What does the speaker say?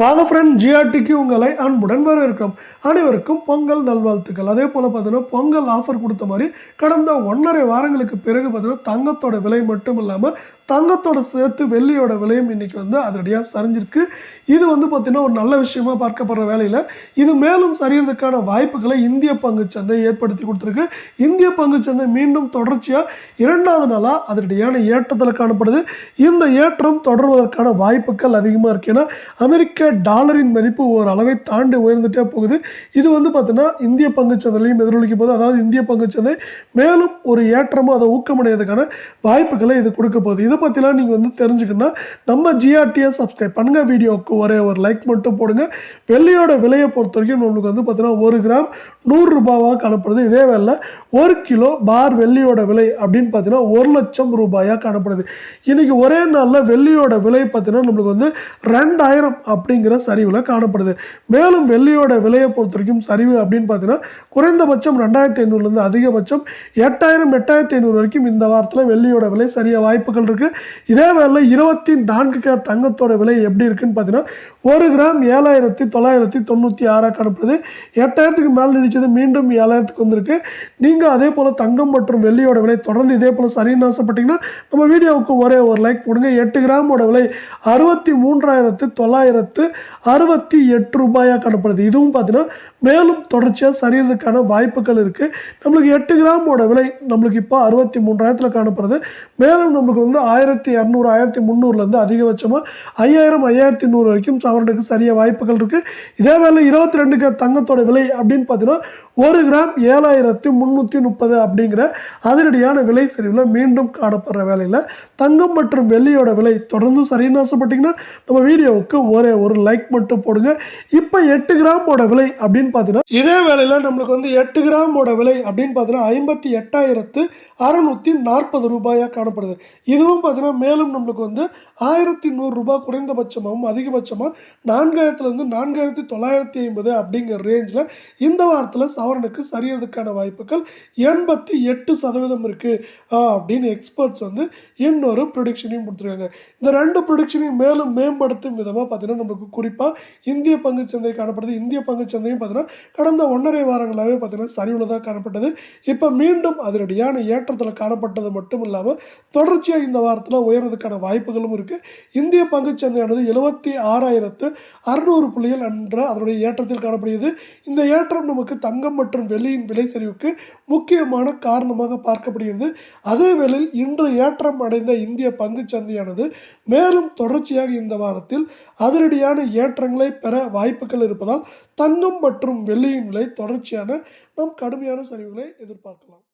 வாங்க ஃப்ரெண்ட் ஜிஆர்டிக்கு உங்களை அன்புடன் வரவேற்கிறோம். அனைவருக்கும் பொங்கல் நல்வாழ்த்துக்கள். அதே போல் பார்த்தீங்கன்னா பொங்கல் ஆஃபர் கொடுத்த மாதிரி கடந்த ஒன்றரை வாரங்களுக்கு பிறகு பார்த்தீங்கன்னா தங்கத்தோட விலை மட்டும் இல்லாமல் தங்கத்தோட சேர்த்து வெள்ளியோட விலையும் இன்னைக்கு வந்து அதனடியாக சரிஞ்சிருக்கு. இது வந்து பார்த்திங்கன்னா ஒரு நல்ல விஷயமா பார்க்கப்படுற வேலையில். இது மேலும் சரியறதுக்கான வாய்ப்புகளை இந்திய பங்குச்சந்தை ஏற்படுத்தி கொடுத்துருக்கு. இந்திய பங்குச்சந்தை மீண்டும் தொடர்ச்சியாக இரண்டாவது நாளாக அதனடியான ஏற்றத்தில் காணப்படுது. இந்த ஏற்றம் தொடர்வதற்கான வாய்ப்புகள் அதிகமாக இருக்கு. ஏன்னா அமெரிக்க டாலரின் மதிப்பு ஒரு அளவை தாண்டி உயர்ந்துட்டே போகுது. இது வந்து பார்த்தீங்கன்னா இந்திய பங்குச்சந்தையிலையும் எதிரொலிக்கும் போது அதாவது இந்திய பங்குச்சந்தை மேலும் ஒரு ஏற்றமும் அதை ஊக்கமடைவதற்கான வாய்ப்புகளை இது கொடுக்க போகுது. இதை பற்றிலாம் நீங்கள் வந்து தெரிஞ்சுக்கணும்னா நம்ம ஜிஆர்டியை சப்ஸ்கிரைப் பண்ணுங்கள் வீடியோவுக்கு ஒரே ஒரு லைக் மட்டும் போடுங்க. வெள்ளியோட விலையை பொறுத்த வரைக்கும் நம்மளுக்கு வந்து பார்த்தீங்கன்னா ஒரு கிராம் நூறு ரூபாவாக காணப்படுது. இதே வேலை ஒரு கிலோ பார் வெள்ளியோட விலை அப்படின்னு பார்த்தீங்கன்னா ஒரு லட்சம் ரூபாயாக காணப்படுது. இன்னைக்கு ஒரே நாளில் வெள்ளியோட விலை பார்த்தீங்கன்னா நம்மளுக்கு வந்து ரெண்டாயிரம் அப்படிங்கிற சரிவில் காணப்படுது. மேலும் வெள்ளியோட விலையை பொறுத்த வரைக்கும் சரிவு அப்படின்னு பார்த்தீங்கன்னா குறைந்தபட்சம் ரெண்டாயிரத்தி ஐநூறுலேருந்து அதிகபட்சம் எட்டாயிரம் எட்டாயிரத்தி ஐநூறு வரைக்கும் இந்த வாரத்தில் வெள்ளியோட விலை சரிய வாய்ப்புகள் இருக்குது இதே வேலை இருபத்தி நான்கு கிராம் தங்கத்தோட விலை எப்படி இருக்குன்னு பார்த்தீங்கன்னா ஒரு கிராம் ஏழாயிரத்தி தொள்ளாயிரத்தி தொண்ணூற்றி ஆறாக காணப்படுது. எட்டாயிரத்துக்கு மேலே நினைச்சது மீண்டும் ஏழாயிரத்துக்கு வந்திருக்கு. நீங்கள் அதே போல் தங்கம் மற்றும் வெள்ளியோட விலை தொடர்ந்து இதே போல் சரின்னு ஆசைப்பட்டீங்கன்னா நம்ம வீடியோவுக்கு ஒரே ஒரு லைக் போடுங்க எட்டு கிராமோட விலை அறுபத்தி மூன்றாயிரத்து தொள்ளாயிரத்து அறுபத்தி எட்டு ரூபாயாக காணப்படுது. இதுவும் பார்த்தீங்கன்னா மேலும் தொடர்ச்சியாக சரியறதுக்கான வாய்ப்புகள் இருக்குது நம்மளுக்கு எட்டு கிராமோட விலை நம்மளுக்கு இப்போ அறுபத்தி மூன்றாயிரத்தில் காணப்படுது. மேலும் நம்மளுக்கு வந்து ஆயிரத்தி இரநூறு ஆயிரத்தி முந்நூறுலேருந்து அதிகபட்சமாக ஐயாயிரம் ஐயாயிரத்தி நூறு வரைக்கும் சவரனுக்கு சரிய வாய்ப்புகள் இருக்குது இதே வேலை இருபத்தி ரெண்டு தங்கத்தோட விலை அப்படின்னு பார்த்தீங்கன்னா ஒரு கிராம் ஏழாயிரத்தி முந்நூற்றி முப்பது அப்படிங்கிற அதிரடியான விலை சரிவில் மீண்டும் காணப்படுற வேலையில் தங்கம் மற்றும் வெள்ளியோட விலை தொடர்ந்து சரின்னு ஆசைப்பட்டிங்கன்னா நம்ம வீடியோவுக்கு ஒரே ஒரு லைக் மட்டும் போடுங்க. இப்போ எட்டு கிராமோட விலை அப்படின்னு பார்த்தீங்கன்னா இதே வேலையில் நம்மளுக்கு வந்து எட்டு கிராமோட விலை அப்படின்னு பார்த்தீங்கன்னா ஐம்பத்தி எட்டாயிரத்து அறநூற்றி நாற்பது ரூபாயாக காணப்படுது. இதுவும் பார்த்தீங்கன்னா மேலும் நம்மளுக்கு வந்து ஆயிரத்தி நூறுரூபா குறைந்தபட்சமாகவும் அதிகபட்சமாக நான்காயிரத்துலேருந்து நான்காயிரத்தி தொள்ளாயிரத்தி ஐம்பது அப்படிங்கிற ரேஞ்சில் இந்த வாரத்தில் சவரனுக்கு சரியறதுக்கான வாய்ப்புகள் எண்பத்தி எட்டு சதவீதம் இருக்குது அப்படின்னு எக்ஸ்பர்ட்ஸ் வந்து இன்னொரு ப்ரொடிக்ஷனையும் கொடுத்துருக்காங்க. இந்த ரெண்டு ப்ரொடிக்ஷனையும் மேலும் மேம்படுத்தும் விதமாக பார்த்தீங்கன்னா நமக்கு குறிப்பாக இந்திய பங்குச்சந்தை காணப்படுது. இந்திய பங்குச்சந்தையும் பார்த்தீங்கன்னா கடந்த ஒன்றரை வாரங்களாகவே பார்த்தீங்கன்னா சரிவில் தான் காணப்பட்டது. இப்போ மீண்டும் அதனடியான ஏற்றத்தில் காணப்பட்டது மட்டும் இல்லாமல் தொடர்ச்சியாக இந்த வாரத்தில் உயர்றதுக்கான வாய்ப்புகளும் இருக்குது இந்திய பங்குச்சந்தையானது எழுபத்தி ஆறாயிரத்து அறுநூறு புள்ளிகள் என்ற அதனுடைய ஏற்றத்தில் காணப்படுகிறது. இந்த ஏற்றம் நமக்கு தங்கம் மற்றும் வெள்ளியின் விலை சரிவுக்கு முக்கியமான காரணமாக பார்க்கப்படுகிறது. அதே வேளையில் இன்று ஏற்றம் அடைந்த இந்திய பங்குச்சந்தையானது மேலும் தொடர்ச்சியாக இந்த வாரத்தில் அதிரடியான ஏற்றங்களை பெற வாய்ப்புகள் இருப்பதால் தங்கம் மற்றும் வெள்ளியின் விலை தொடர்ச்சியான நாம் கடுமையான சரிவுகளை எதிர்பார்க்கலாம்.